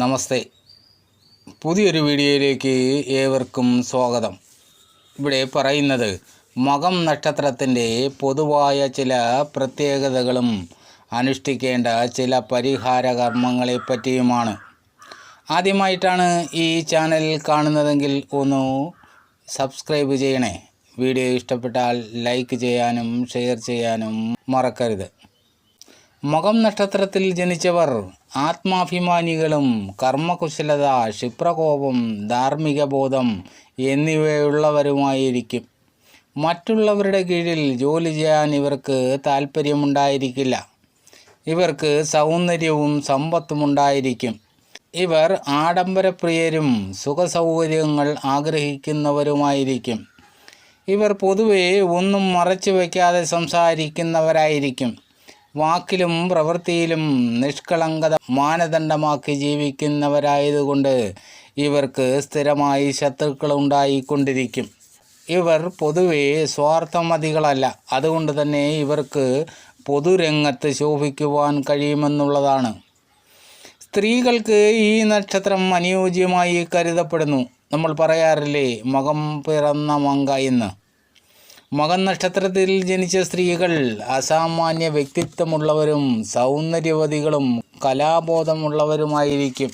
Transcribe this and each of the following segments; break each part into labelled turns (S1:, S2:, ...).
S1: നമസ്തേ. പുതിയൊരു വീഡിയോയിലേക്ക് ഏവർക്കും സ്വാഗതം. ഇവിടെ പറയുന്നത് മകം നക്ഷത്രത്തിന്റെ പൊതുവായ ചില പ്രത്യേകതകളും അനുഷ്ഠിക്കേണ്ട ചില പരിഹാര കർമ്മങ്ങളെ പറ്റിയുമാണ്. ആദ്യമായിട്ടാണ് ഈ ചാനൽ കാണുന്നതെങ്കിൽ ഒന്ന് സബ്സ്ക്രൈബ് ചെയ്യണേ. വീഡിയോ ഇഷ്ടപ്പെട്ടാൽ ലൈക്ക് ചെയ്യാനും ഷെയർ ചെയ്യാനും മറക്കരുത്. മകം നക്ഷത്രത്തിൽ ജനിച്ചവർ ആത്മാഭിമാനികളും കർമ്മകുശലത ക്ഷിപ്രകോപം ധാർമ്മിക ബോധം എന്നിവയുള്ളവരുമായിരിക്കും. മറ്റുള്ളവരുടെ കീഴിൽ ജോലി ചെയ്യാൻ ഇവർക്ക് താല്പര്യമുണ്ടായിരിക്കില്ല ഇവർക്ക് സൗന്ദര്യവും സമ്പത്തും ഉണ്ടായിരിക്കും. ഇവർ ആഡംബരപ്രിയരും സുഖസൗകര്യങ്ങൾ ആഗ്രഹിക്കുന്നവരുമായിരിക്കും. ഇവർ പൊതുവെ ഒന്നും മറച്ചു വയ്ക്കാതെ സംസാരിക്കുന്നവരായിരിക്കും. വാക്കിലും പ്രവൃത്തിയിലും നിഷ്കളങ്കത മാനദണ്ഡമാക്കി ജീവിക്കുന്നവരായതുകൊണ്ട് ഇവർക്ക് സ്ഥിരമായി ശത്രുക്കൾ ഉണ്ടായിക്കൊണ്ടിരിക്കും ഇവർ പൊതുവെ സ്വാർത്ഥമതികളല്ല. അതുകൊണ്ട് തന്നെ ഇവർക്ക് പൊതുരംഗത്ത് ശോഭിക്കുവാൻ കഴിയുമെന്നുള്ളതാണ്. സ്ത്രീകൾക്ക് ഈ നക്ഷത്രം അനുയോജ്യമായി കരുതപ്പെടുന്നു. നമ്മൾ പറയാറില്ലേ മകം പിറന്ന മങ്ക എന്ന്. മകൻ നക്ഷത്രത്തിൽ ജനിച്ച സ്ത്രീകൾ അസാമാന്യ വ്യക്തിത്വമുള്ളവരും സൗന്ദര്യവതികളും കലാബോധമുള്ളവരുമായിരിക്കും.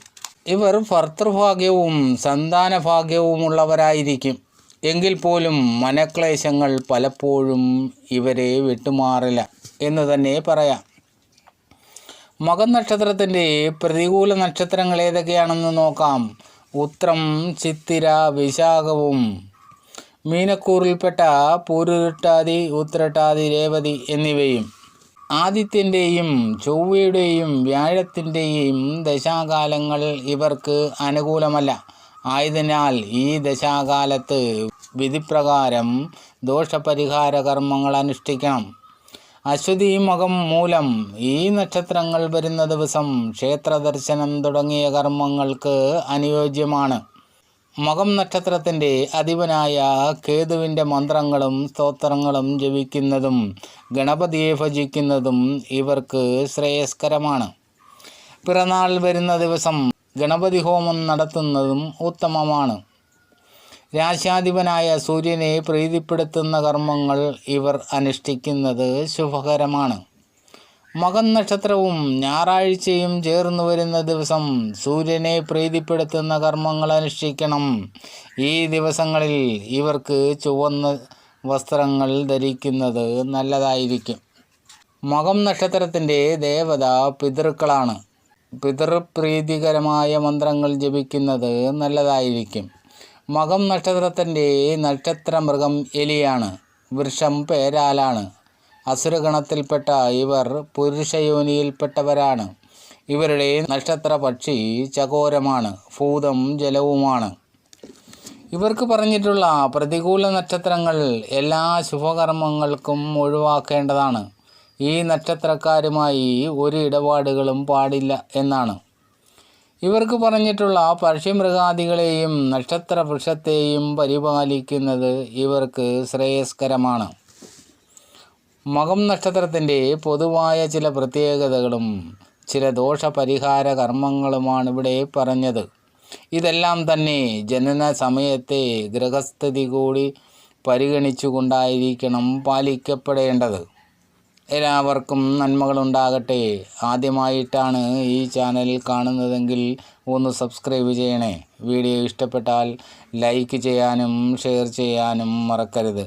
S1: ഇവർ ഭർത്തൃഭാഗ്യവും സന്താനഭാഗ്യവുമുള്ളവരായിരിക്കും. എങ്കിൽ പോലും മനക്ലേശങ്ങൾ പലപ്പോഴും ഇവരെ വിട്ടുമാറില്ല എന്ന് തന്നെ പറയാം. മകൻ നക്ഷത്രത്തിന്റെ പ്രതികൂല നക്ഷത്രങ്ങൾ ഏതൊക്കെയാണെന്ന് നോക്കാം. ഉത്രം ചിത്തിര വിശാഖവും മീനക്കൂറിൽപ്പെട്ട പൂരുരുട്ടാതി ഉത്രട്ടാതി രേവതി എന്നിവയും ആദിത്യന്റെയും ചൊവ്വയുടെയും വ്യാഴത്തിന്റെയും ദശാകാലങ്ങൾ ഇവർക്ക് അനുകൂലമല്ല. ആയതിനാൽ ഈ ദശാകാലത്ത് വിധിപ്രകാരം ദോഷപരിഹാര കർമ്മങ്ങൾ അനുഷ്ഠിക്കണം. അശ്വതി മകം മൂലം ഈ നക്ഷത്രങ്ങൾ വരുന്ന ദിവസം ക്ഷേത്രദർശനം തുടങ്ങിയ കർമ്മങ്ങൾക്ക് അനുയോജ്യമാണ്. മകം നക്ഷത്രത്തിന്റെ അധിപനായ കേതുവിന്റെ മന്ത്രങ്ങളും സ്തോത്രങ്ങളും ജപിക്കുന്നതും ഗണപതിയെ ഭജിക്കുന്നതും ഇവർക്ക് ശ്രേയസ്കരമാണ്. പിറന്നാൾ വരുന്ന ദിവസം ഗണപതി ഹോമം നടത്തുന്നതും ഉത്തമമാണ്. രാശാധിപനായ സൂര്യനെ പ്രീതിപ്പെടുത്തുന്ന കർമ്മങ്ങൾ ഇവർ അനുഷ്ഠിക്കുന്നത് ശുഭകരമാണ്. മകൻ നക്ഷത്രവും ഞായറാഴ്ചയും ചേർന്ന് വരുന്ന ദിവസം സൂര്യനെ പ്രീതിപ്പെടുത്തുന്ന കർമ്മങ്ങൾ അനുഷ്ഠിക്കണം. ഈ ദിവസങ്ങളിൽ ഇവർക്ക് ചുവന്ന വസ്ത്രങ്ങൾ ധരിക്കുന്നത് നല്ലതായിരിക്കും. മകം നക്ഷത്രത്തിന്റെ ദേവത പിതൃക്കളാണ്. പിതൃപ്രീതികരമായ മന്ത്രങ്ങൾ ജപിക്കുന്നത് നല്ലതായിരിക്കും. മകം നക്ഷത്രത്തിന്റെ നക്ഷത്ര മൃഗം എലിയാണ്. വൃക്ഷം പേരാലാണ്. അസുരഗണത്തിൽപ്പെട്ട ഇവർ പുരുഷയോനിയിൽപ്പെട്ടവരാണ്. ഇവരുടെ നക്ഷത്ര പക്ഷി ചകോരമാണ് ഭൂതം ജലവുമാണ്. ഇവർക്ക് പറഞ്ഞിട്ടുള്ള പ്രതികൂല നക്ഷത്രങ്ങൾ എല്ലാ ശുഭകർമ്മങ്ങൾക്കും ഒഴിവാക്കേണ്ടതാണ്. ഈ നക്ഷത്രക്കാരുമായി ഒരു ഇടപാടുകളും പാടില്ല എന്നാണ്. ഇവർക്ക് പറഞ്ഞിട്ടുള്ള പക്ഷിമൃഗാദികളെയും നക്ഷത്ര വൃക്ഷത്തെയും പരിപാലിക്കുന്നത് ഇവർക്ക് ശ്രേയസ്കരമാണ്. മകം നക്ഷത്രത്തിന്റെ പൊതുവായ ചില പ്രത്യേകതകളും ചില ദോഷപരിഹാര കർമ്മങ്ങളുമാണ് ഇവിടെ പറഞ്ഞത്. ഇതെല്ലാം തന്നെ ജനന സമയത്തെ ഗ്രഹസ്ഥിതി കൂടി പരിഗണിച്ചുകൊണ്ടായിരിക്കണം പാലിക്കപ്പെടേണ്ടത്. എല്ലാവർക്കും നന്മകളുണ്ടാകട്ടെ. ആദ്യമായിട്ടാണ് ഈ ചാനൽ കാണുന്നതെങ്കിൽ ഒന്ന് സബ്സ്ക്രൈബ് ചെയ്യണേ. വീഡിയോ ഇഷ്ടപ്പെട്ടാൽ ലൈക്ക് ചെയ്യാനും ഷെയർ ചെയ്യാനും മറക്കരുത്.